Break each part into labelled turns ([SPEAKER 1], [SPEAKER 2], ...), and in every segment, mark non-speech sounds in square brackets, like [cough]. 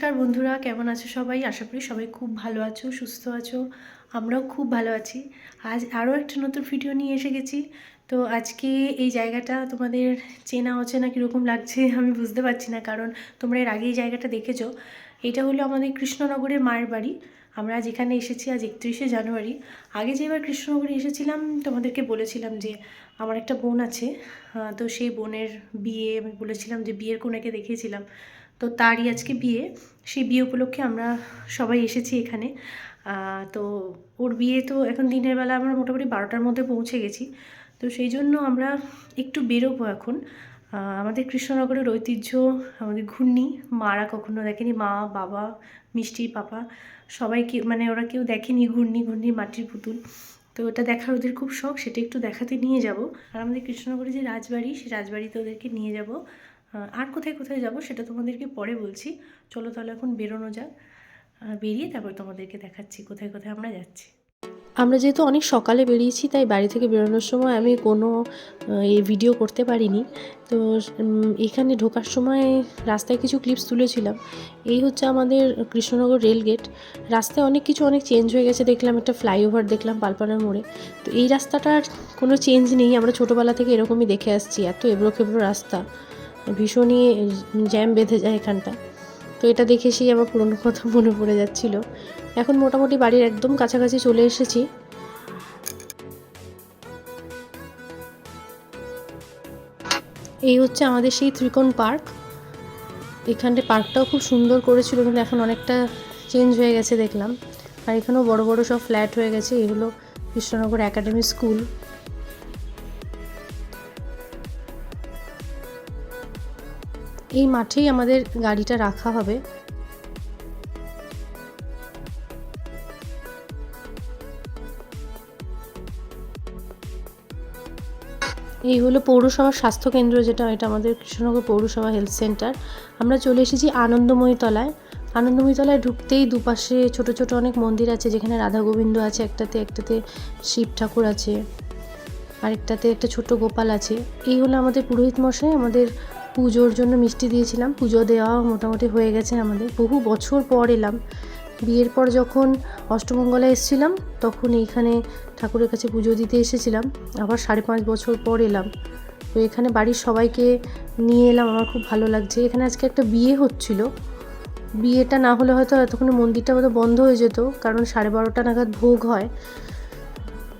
[SPEAKER 1] নমস্কার বন্ধুরা, কেমন আছো সবাই? আশা করি সবাই খুব ভালো আছো, সুস্থ আছো। আমরাও খুব ভালো আছি। আজ আরও একটা নতুন ভিডিও নিয়ে এসে গেছি। তো আজকে এই জায়গাটা তোমাদের চেনা অচেনা কীরকম লাগছে [laughs] আমি বুঝতে পারছি না, কারণ তোমরা এর আগে এই জায়গাটা দেখেছ। এটা হলো আমাদের কৃষ্ণনগরের মায়ের বাড়ি। আমরা এখানে এসেছি আজ একত্রিশে জানুয়ারি। আগে যেবার কৃষ্ণনগরে এসেছিলাম, তোমাদেরকে বলেছিলাম যে আমার একটা বোন আছে। তো সেই বোনের বিয়ে, আমি বলেছিলাম যে বিয়ের কোনাকে দেখিয়েছিলাম। তো তারই আজকে বিয়ে। সেই বিয়ে উপলক্ষে আমরা সবাই এসেছি এখানে। তো ওর বিয়ে তো এখন দিনের বেলা আমরা মোটামুটি বারোটার মধ্যে পৌঁছে গেছি। তো সেই জন্য আমরা একটু বেরোবো এখন। আমাদের কৃষ্ণনগরের ঐতিহ্য, আমাদের ঘূর্ণি, মারা কখনো দেখেনি, মা, বাবা মিষ্টির পাপা সবাইকে মানে ওরা কেউ দেখেনি ঘূর্ণি ঘূর্ণি মাটির পুতুল। তো ওটা দেখার ওদের খুব শখ, সেটা একটু দেখাতে নিয়ে যাব। আর আমাদের কৃষ্ণনগরে যে রাজবাড়ি, সেই রাজবাড়িতে ওদেরকে নিয়ে যাব। আর কোথায় কোথায় যাব সেটা তোমাদেরকে পরে বলছি। চলো তাহলে এখন বেরোনো যাক। বেরিয়ে তারপর তোমাদেরকে দেখাচ্ছি কোথায় কোথায় আমরা যাচ্ছি। আমরা যেহেতু অনেক সকালে বেরিয়েছি, তাই বাড়ি থেকে বেরোনোর সময় আমি কোনো ভিডিও করতে পারিনি। তো এখানে ঢোকার সময় রাস্তায় কিছু ক্লিপস তুলেছিলাম। এই হচ্ছে আমাদের কৃষ্ণনগর রেল গেট রাস্তায় অনেক কিছু অনেক চেঞ্জ হয়ে গেছে। দেখলাম একটা ফ্লাইওভার দেখলাম পালপানার মোড়ে। তো এই রাস্তাটার কোনো চেঞ্জ নেই। আমরা ছোটোবেলা থেকে এরকমই দেখে আসছি। এত এবড়ো খেবড়ো রাস্তা। ভীষণই জ্যাম বেঁধে যায় এখানটা। তো এটা দেখে সেই আমার পুরনো কথা মনে পড়ে যাচ্ছিল। এখন মোটামুটি বাড়ির একদম কাছাকাছি চলে এসেছি। এই হচ্ছে আমাদের সেই ত্রিকোণ পার্ক। এখানটা পার্কটাও খুব সুন্দর করেছিল কিন্তু এখন অনেকটা চেঞ্জ হয়ে গেছে দেখলাম। আর এখানেও বড় বড় সব ফ্ল্যাট হয়ে গেছে। এগুলো কৃষ্ণনগর একাডেমি স্কুল। এই মাঠেই আমাদের গাড়িটা রাখা হবে। এই হলো পৌরসভার স্বাস্থ্যকেন্দ্র, যেটা এটা আমাদের কৃষ্ণনগর পৌরসভা হেলথ সেন্টার। আমরা চলে এসেছি আনন্দময়ী তলায় আনন্দময়ী তলায় ঢুকতেই দুপাশে ছোট ছোট অনেক মন্দির আছে, যেখানে রাধা গোবিন্দ আছে, একটাতে একটাতে শিব ঠাকুর আছে, আরেকটাতে একটা ছোট গোপাল আছে। এই হলো আমাদের পুরোহিত মশাই, আমাদের পুজোর জন্য মিষ্টি দিয়েছিলাম। পুজো দেওয়া মোটামুটি হয়ে গেছে আমাদের। বহু বছর পর এলাম। বিয়ের পর যখন অষ্টমঙ্গলা এসেছিলাম, তখন এইখানে ঠাকুরের কাছে পুজো দিতে এসেছিলাম। আবার সাড়ে পাঁচ বছর পর এলাম। তো এখানে বাড়ির সবাইকে নিয়ে এলাম। আমার খুব ভালো লাগছে। এখানে আজকে একটা বিয়ে হচ্ছিল। বিয়েটা না হলে হয়তো এতক্ষণে মন্দিরটা হয়তো বন্ধ হয়ে যেত, কারণ সাড়ে বারোটা নাগাদ ভোগ হয়।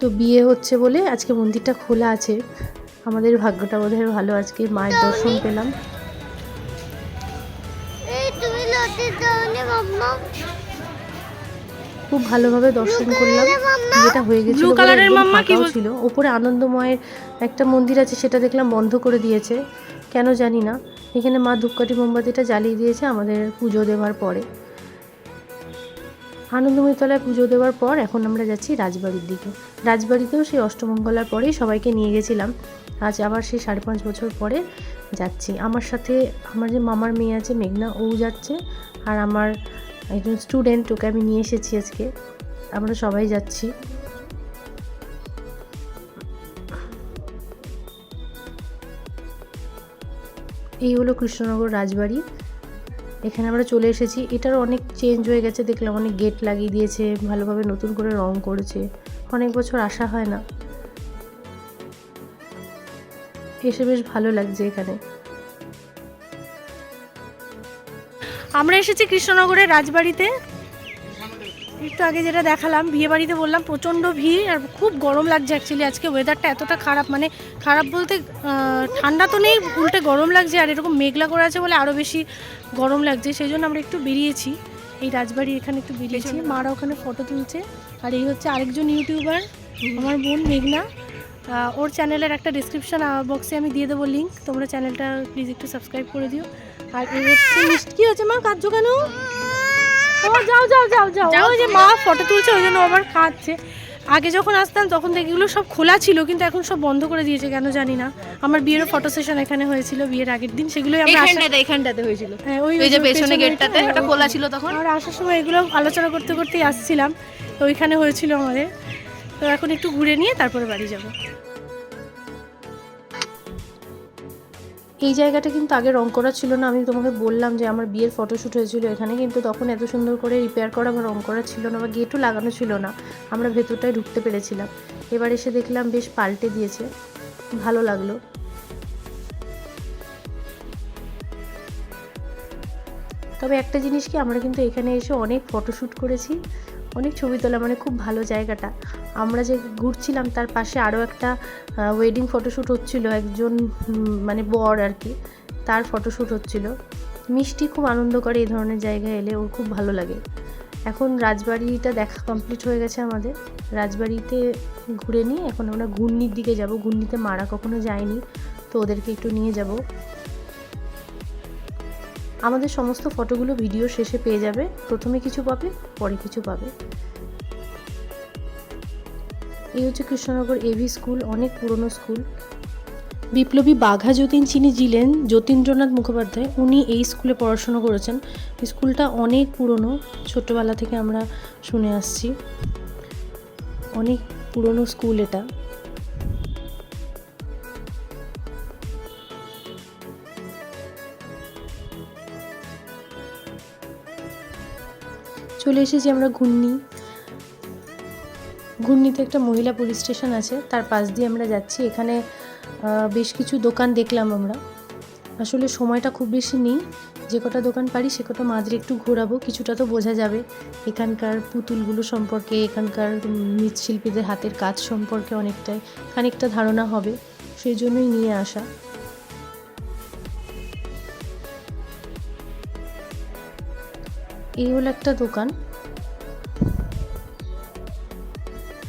[SPEAKER 1] তো বিয়ে হচ্ছে বলে আজকে মন্দিরটা খোলা আছে। আমাদের ভাগ্যটা বোধহয় ভালো। আজকে মায়ের দর্শন পেলাম।
[SPEAKER 2] এই তুমি লতি দাওনি মাম্মা।
[SPEAKER 1] খুব ভালোভাবে দর্শন করলাম। যেটা হয়ে গেছিল ছিল। ওপরে আনন্দময়ের একটা মন্দির আছে সেটা দেখলাম বন্ধ করে দিয়েছে। কেন জানি না। এখানে মা ধূপকাঠি মোমবাতিটা জ্বালিয়ে দিয়েছে আমাদের পুজো দেওয়ার পরে। আনন্দময়ী তলায় পুজো দেওয়ার পর এখন আমরা যাচ্ছি রাজবাড়ির দিকে। রাজবাড়িতেও সেই অষ্টমঙ্গলার পরেই সবাইকে নিয়ে গেছিলাম। আজ আবার সেই সাড়ে পাঁচ বছর পরে যাচ্ছি। আমার সাথে আমার যে মামার মেয়ে আছে, মেঘনা, ও যাচ্ছে আর আমার একজন স্টুডেন্ট ওকে আমি নিয়ে এসেছি আজকে। আমরা সবাই যাচ্ছি। এই হলো কৃষ্ণনগর রাজবাড়ি। এখানে আমরা চলে এসেছি। এটার অনেক চেঞ্জ হয়ে গেছে। দেখলাম অনেক গেট লাগিয়ে দিয়েছে, ভালোভাবে নতুন করে রং করেছে। অনেক বছর আসা হয় না। এসে বেশ ভালো লাগছে এখানে।
[SPEAKER 3] আমরা এসেছি কৃষ্ণনগরের রাজবাড়িতে। একটু আগে যেটা দেখালাম বিয়ে বাড়িতে বললাম প্রচণ্ড ভিড় আর খুব গরম লাগছে অ্যাকচুয়ালি আজকে ওয়েদারটা এতটা খারাপ। মানে খারাপ বলতে ঠান্ডা তো নেই উল্টে গরম লাগছে আর এরকম মেঘলা করে আছে বলে আরও বেশি গরম লাগছে। সেই জন্য আমরা একটু বেরিয়েছি এই রাজবাড়ি এখানে একটু বেরিয়েছি। মারা ওখানে ফটো তুলছে। আর এই হচ্ছে আরেকজন ইউটিউবার আমার বোন মেঘনা। ওর চ্যানেলের একটা ডিসক্রিপশন বক্সে আমি দিয়ে দেবো লিঙ্ক তোমরা চ্যানেলটা প্লিজ একটু সাবস্ক্রাইব করে দিও। আর এই হচ্ছে মিষ্টি কি হচ্ছে মা? কাঁদছো কেন? ও যাও যাও যাও যাও। ওই যে মা ফটো তুলছে ওই জন্য আবার খাচ্ছে। আগে যখন আসতাম তখন দেখি এগুলো সব খোলা ছিল কিন্তু এখন সব বন্ধ করে দিয়েছে কেন জানি না। আমার বিয়ের ফটো সেশন এখানে হয়েছিল বিয়ের আগের দিন। সেগুলোই আমরা আসার-
[SPEAKER 4] এখানটাতে এখানটাতে হয়েছিল।
[SPEAKER 3] হ্যাঁ, ওই
[SPEAKER 4] যে পেছনে গেটটাতে ওটা খোলা ছিল তখন।
[SPEAKER 3] আমরা আসার সময় এগুলো আলোচনা করতে করতেই আসছিলাম। তো ওইখানে হয়েছিল আমাদের। তো এখন একটু ঘুরে নিয়ে তারপরে বাড়ি যাব।
[SPEAKER 1] এই জায়গাটা কিন্তু আগে রং করা ছিল না। আমি তোমাকে বললাম যে আমার বিয়ের ফটোশ্যুট হয়েছিল এখানে, কিন্তু তখন এত সুন্দর করে রিপেয়ার করা বা রং করা ছিল না বা গেটও লাগানো ছিল না। আমরা ভেতরটায় ঢুকতে পেরেছিলাম। এবার এসে দেখলাম বেশ পাল্টে দিয়েছে। ভালো লাগল। তবে একটা জিনিস কি, আমরা কিন্তু এখানে এসে অনেক ফটোশ্যুট করেছি। অনেক ছবি তোলা মানে খুব ভালো জায়গাটা। আমরা যে ঘুরছিলাম, তার পাশে আরও একটা ওয়েডিং ফটোশ্যুট হচ্ছিল, একজন মানে বর আর কি, তার ফটোশ্যুট হচ্ছিল। মিষ্টি খুব আনন্দ করে এই ধরনের জায়গায় এলে, ওর খুব ভালো লাগে। এখন রাজবাড়িটা দেখা কমপ্লিট হয়ে গেছে আমাদের। রাজবাড়িতে ঘুরে নিয়ে, এখন আমরা ঘূর্ণির দিকে যাব। ঘূর্ণিতে মারা কখনো যায়নি, তো ওদেরকে একটু নিয়ে যাব। আমাদের সমস্ত ফটোগুলো ভিডিও শেষে পেয়ে যাবে। প্রথমে কিছু পাবে, পরে কিছু পাবে। এই হচ্ছে কৃষ্ণনগর এভি স্কুল অনেক পুরনো স্কুল বিপ্লবী বাঘা যতীন চিনি ছিলেন যতীন্দ্রনাথ মুখোপাধ্যায়, উনি এই স্কুলে পড়াশোনা করেছেন। স্কুলটা অনেক পুরনো, ছোট্টবেলা থেকে আমরা শুনে আসছি। অনেক পুরনো স্কুল এটা। চলে এসেছি আমরা ঘূর্ণি। ঘূর্ণিতে একটা মহিলা পুলিশ স্টেশন আছে, তার পাশ দিয়ে আমরা যাচ্ছি। এখানে বেশ কিছু দোকান দেখলাম আমরা। আসলে সময়টা খুব বেশি নেই। যে কটা দোকান পারি, সে কটা মাঝরে একটু ঘোরাবো, কিছুটা তো বোঝা যাবে। এখানকার পুতুলগুলো সম্পর্কে, এখানকার মৃৎশিল্পীদের হাতের কাজ সম্পর্কে অনেকটাই, খানিকটা ধারণা হবে। সেই জন্যই নিয়ে আসা। এই হলো একটা দোকান।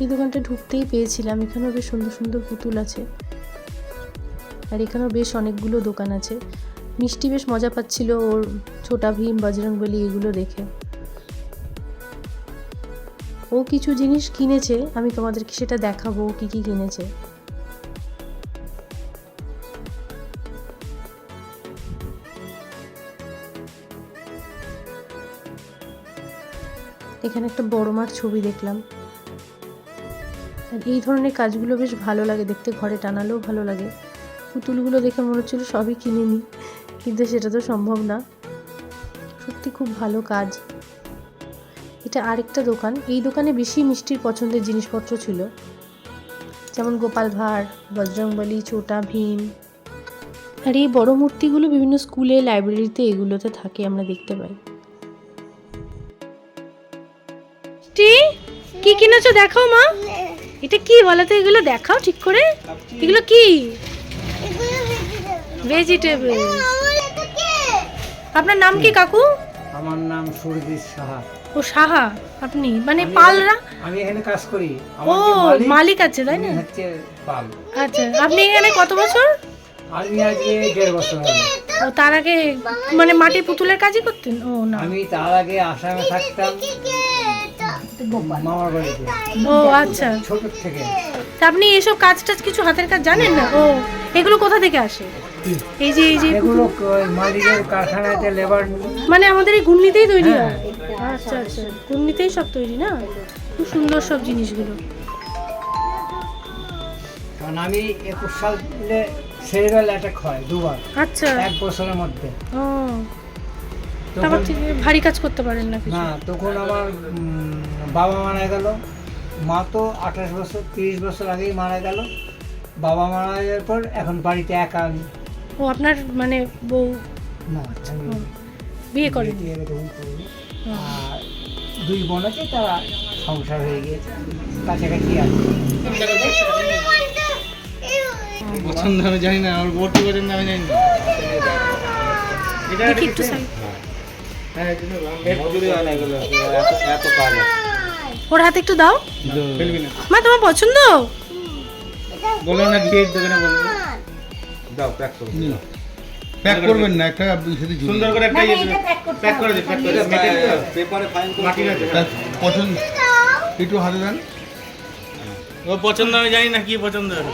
[SPEAKER 1] এই দোকানটা ঢুকতেই পেয়েছিলাম। এখানেও বেশ সুন্দর সুন্দর পুতুল আছে। আর এখানেও বেশ অনেকগুলো দোকান আছে। মিষ্টি বেশ মজা পাচ্ছিল ওর ছোটা ভীম বজরংবলী এগুলো দেখে। ও কিছু জিনিস কিনেছে, আমি তোমাদেরকে সেটা দেখাবো কি কী কী কিনেছে। এখানে একটা বড় মার ছবি দেখলাম। এই ধরনের কাজগুলো বেশ ভালো লাগে দেখতে, ঘরে টানালেও ভালো লাগে। পুতুলগুলো দেখে মনে হচ্ছিল সবই কিনে নিই, কিন্তু সেটা তো সম্ভব না। সত্যি খুব ভালো কাজ। এটা আরেকটা দোকান। এই দোকানে বেশি মিষ্টির পছন্দের জিনিসপত্র ছিল। যেমন গোপাল ভাঁড়, বজরংবলী, ছোটা, ভীম। আর এই বড় মূর্তিগুলো বিভিন্ন স্কুলে, লাইব্রেরিতে এগুলোতে থাকে, আমরা দেখতে পাই।
[SPEAKER 3] কি কিনেছো দেখাও মা। এটা কি বলো তো এগুলো দেখাও ঠিক করে। এগুলো কি? ভেজিটেবল আপনার নাম কি কাকু?
[SPEAKER 4] আমার নাম সুরজিৎ সাহা।
[SPEAKER 3] ও সাহা আপনি। মানে পালরা?
[SPEAKER 4] আমি এখানে কাজ করি।
[SPEAKER 3] ও মালিক আছে তাই না?
[SPEAKER 4] হচ্ছে পাল।
[SPEAKER 3] আচ্ছা আপনি এখানে কত বছর?
[SPEAKER 4] আমি আজকে দেড় বছর
[SPEAKER 3] ও তার আগে মানে মাটির পুতুলের কাজই করতেন? ও না।
[SPEAKER 4] আমি তার আগে আসামে থাকতাম। মামার বাড়িতে।
[SPEAKER 3] ও আচ্ছা।
[SPEAKER 4] ছোট থেকে।
[SPEAKER 3] তা আপনি এসব কাজ টাজ কিছু হাতের কাজ জানেন না? ও এগুলো কোথা থেকে আসে? এই যে এই যে
[SPEAKER 4] এগুলো মালিকের কারখানাতে লেবার
[SPEAKER 3] মানে আমাদের এই ঘূর্ণিতেই তৈরি
[SPEAKER 4] হ্যাঁ।
[SPEAKER 3] হয়। আচ্ছা আচ্ছা। ঘূর্ণিতেই সব তৈরি না? খুব সুন্দর সব জিনিসগুলো।
[SPEAKER 4] কারণ আমি একুশ সালে অ্যাটাক হয় দুবার।
[SPEAKER 3] আচ্ছা।
[SPEAKER 4] এক বছরের মধ্যে।
[SPEAKER 3] ও। তারপর ভারী কাজ করতে পারেন না
[SPEAKER 4] না তখন আমার বাবা মারা গেল। মা তো আঠাশ বছর তিরিশ বছর আগেই মারা গেল। বাবা মারা যাওয়ার পর এখন বাড়িতে একা আমি।
[SPEAKER 3] ও আপনার মানে বউ?
[SPEAKER 4] না
[SPEAKER 3] বিয়ে করে
[SPEAKER 4] বিয়ে আর দুই বোন আছে তারা সংসার হয়ে গিয়েছে। কাছাকাছি আছে।
[SPEAKER 5] পছন্দ আমি জানি না আমার বোর্ড কি পছন্দ আমি জানি না।
[SPEAKER 3] দেখি একটু সাইড ওর হাতে একটু দাও। মা তোমার পছন্দ?
[SPEAKER 5] বললাম না বিয়ের দোকানে বলব প্যাক করবেন না একটা সাথে সুন্দর করে একটা ইয়ে দেবে প্যাক করে দিন প্যাক করে পেপারে ফাইন পছন্দ। একটু হাতে দেন। ও পছন্দ আমি জানি না কি পছন্দ হবে।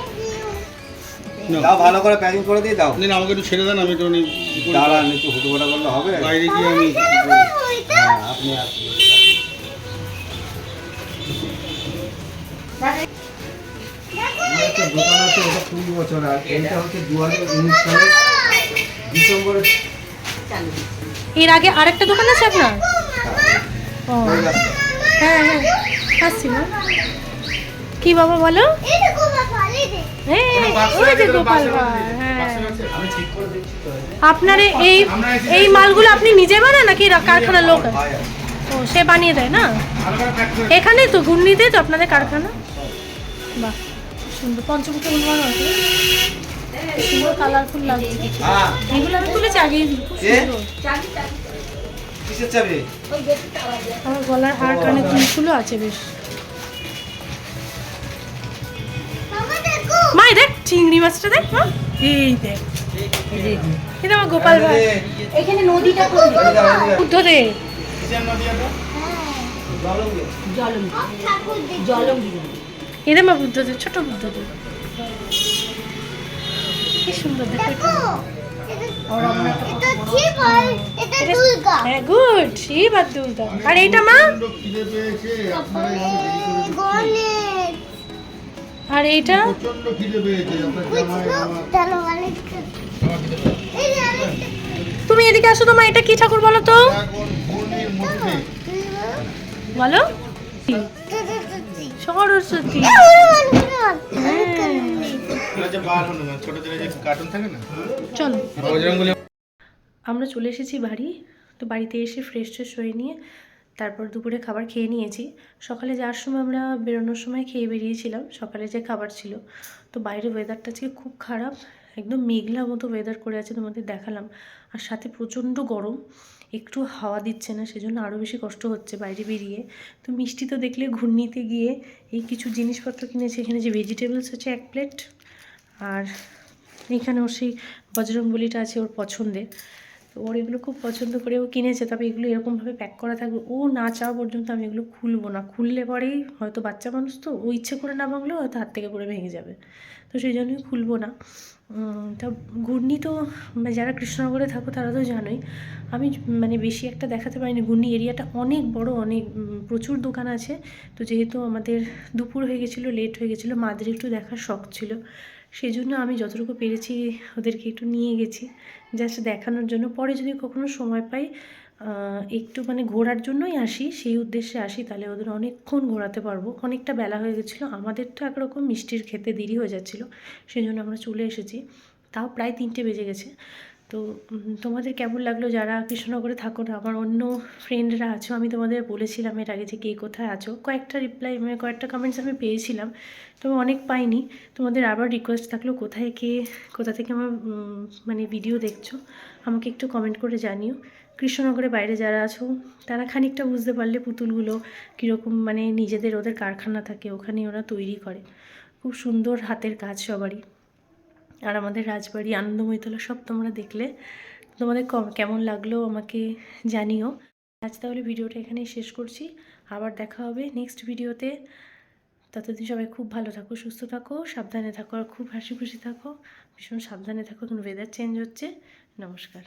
[SPEAKER 6] দাও ভালো করে প্যাকিং করে দিয়ে দাও।
[SPEAKER 5] আমাকে একটু ছেড়ে দেন আমি একটু
[SPEAKER 6] দাঁড়ান একটু হুটোপাটা করলে হবে।
[SPEAKER 5] বাইরে গিয়ে আমি
[SPEAKER 6] হ্যাঁ আপনি
[SPEAKER 4] দোকান আছে ওটা কুড়ি বছর আর এটা হচ্ছে দু হাজার উনিশ সালে
[SPEAKER 3] এর আগে আরেকটা দোকান আছে আপনার? হ্যাঁ হ্যাঁ আসছি মা। কি বাবা বলো? হ্যাঁ হ্যাঁ। আপনার এই এই মালগুলো আপনি নিজে বানান নাকি কারখানার লোক? ও সে বানিয়ে দেয় না? এখানে তো ঘূর্ণিতে তো আপনাদের কারখানা? বাহ সুন্দর। পঞ্চমুখী হনুমান আছে সুন্দর কালারফুল লাগছে।
[SPEAKER 6] হ্যাঁ।
[SPEAKER 3] এগুলো আমি আমার গলার হার কানে ফুলগুলো আছে বেশ।
[SPEAKER 2] বাবা
[SPEAKER 3] মা এই দেখ চিংড়ি মাছটা দেখ মা। এই দেখ। এটা আমার গোপাল ভাই
[SPEAKER 2] এখানে নদীটা কোন
[SPEAKER 3] বুদ্ধদেব
[SPEAKER 2] ঠাকুর দেখি
[SPEAKER 3] এদের মা বুদ্ধদেব ছোট বুদ্ধদেব। কি সুন্দর দেখো হ্যাঁ গুড শিব আর দুর্গা। আর এইটা মা? আর এইটা? তুমি এদিকে আসো তো মা এটা কি ঠাকুর বলো তো? বলো। সরস্বতী হ্যাঁ।
[SPEAKER 5] ছোটদের যে কার্টুন থাকে না?
[SPEAKER 3] চলো।
[SPEAKER 1] আমরা চলে এসেছি বাড়ি তো বাড়িতে এসে ফ্রেশ ট্রেশ হয়ে নিয়ে তারপর দুপুরে খাবার খেয়ে নিয়েছি। সকালে যাওয়ার সময় আমরা বেরোনোর সময় খেয়ে বেরিয়েছিলাম সকালে যে খাবার ছিল। তো বাইরে ওয়েদারটা আজকে খুব খারাপ একদম মেঘলা মতো ওয়েদার করে আছে তোমাদের দেখালাম। আর সাথে প্রচণ্ড গরম একটু হাওয়া দিচ্ছে না, সেজন্য আরও বেশি কষ্ট হচ্ছে বাইরে বেরিয়ে। তো মিষ্টি তো দেখলে ঘূর্ণিতে গিয়ে এই কিছু জিনিসপত্র কিনেছে, এখানে যে ভেজিটেবলস হচ্ছে এক প্লেট আর এখানে ওর সেই বজরংবলিটা আছে ওর পছন্দের। তো ওর এগুলো খুব পছন্দ করে ও কিনেছে, তবে এগুলো এরকমভাবে প্যাক করা থাকবে। ও না চাওয়া পর্যন্ত আমি এগুলো খুলবো না, খুললে পরেই হয়তো বাচ্চা মানুষ তো ও ইচ্ছে করে না ভাঙলেও হয়তো হাত থেকে পড়ে ভেঙে যাবে। তো সেই জন্যই খুলবো না। তা ঘূর্ণি তো মানে যারা কৃষ্ণনগরে থাকো তারা তো জানোই, আমি মানে বেশি একটা দেখাতে পারিনি। ঘূর্ণি এরিয়াটা অনেক বড়, অনেক প্রচুর দোকান আছে। তো যেহেতু আমাদের দুপুর হয়ে গেছিল লেট হয়ে গেছিল মাদের একটু দেখার শখ ছিল। সেই জন্য আমি যতটুকু পেরেছি ওদেরকে একটু নিয়ে গেছি জাস্ট দেখানোর জন্য। পরে যদি কখনো সময় পাই একটু মানে ঘোরার জন্যই আসি, সেই উদ্দেশ্যে আসি, তাহলে ওদের অনেকক্ষণ ঘোরাতে পারব। অনেকটা বেলা হয়ে গেছিল, আমাদের তো একরকম মিষ্টির খেতে দেরি হয়ে যাচ্ছিল সেই জন্য আমরা চলে এসেছি। তাও প্রায় তিনটে বেজে গেছে। তো তোমাদের কেমন লাগল? যারা কৃষ্ণনগরে থাকো না, আমার অন্য ফ্রেন্ডরা আছো, আমি তোমাদের বলেছিলাম এর আগে যে কে কোথায় আছো। কয়েকটা রিপ্লাই মানে কয়েকটা কমেন্টস আমি পেয়েছিলাম, তবে অনেক পাইনি। তোমাদের আবার রিকোয়েস্ট থাকল, কোথায় কে, কোথা থেকে আমার মানে ভিডিও দেখছ, আমাকে একটু কমেন্ট করে জানিও। কৃষ্ণনগরের বাইরে যারা আছো, তারা খানিকটা বুঝতে পারলে পুতুলগুলো কীরকম মানে নিজেদের ওদের কারখানা থাকে ওখানে ওরা তৈরি করে। খুব সুন্দর হাতের কাজ সবারই। আর আমাদের রাজবাড়ি আনন্দময়তলা সব তোমরা দেখলে। তোমাদের কম- কেমন লাগল আমাকে জানিও। আজ তাহলে ভিডিওটা এখানেই শেষ করছি। আবার দেখা হবে নেক্সট ভিডিওতে। ততদিন সবাই খুব ভালো থাকো, সুস্থ থাকো, সাবধানে থাকো আর খুব হাসি খুশি থাকো। ভীষণ সাবধানে থাকো এখন ওয়েদার চেঞ্জ হচ্ছে। নমস্কার।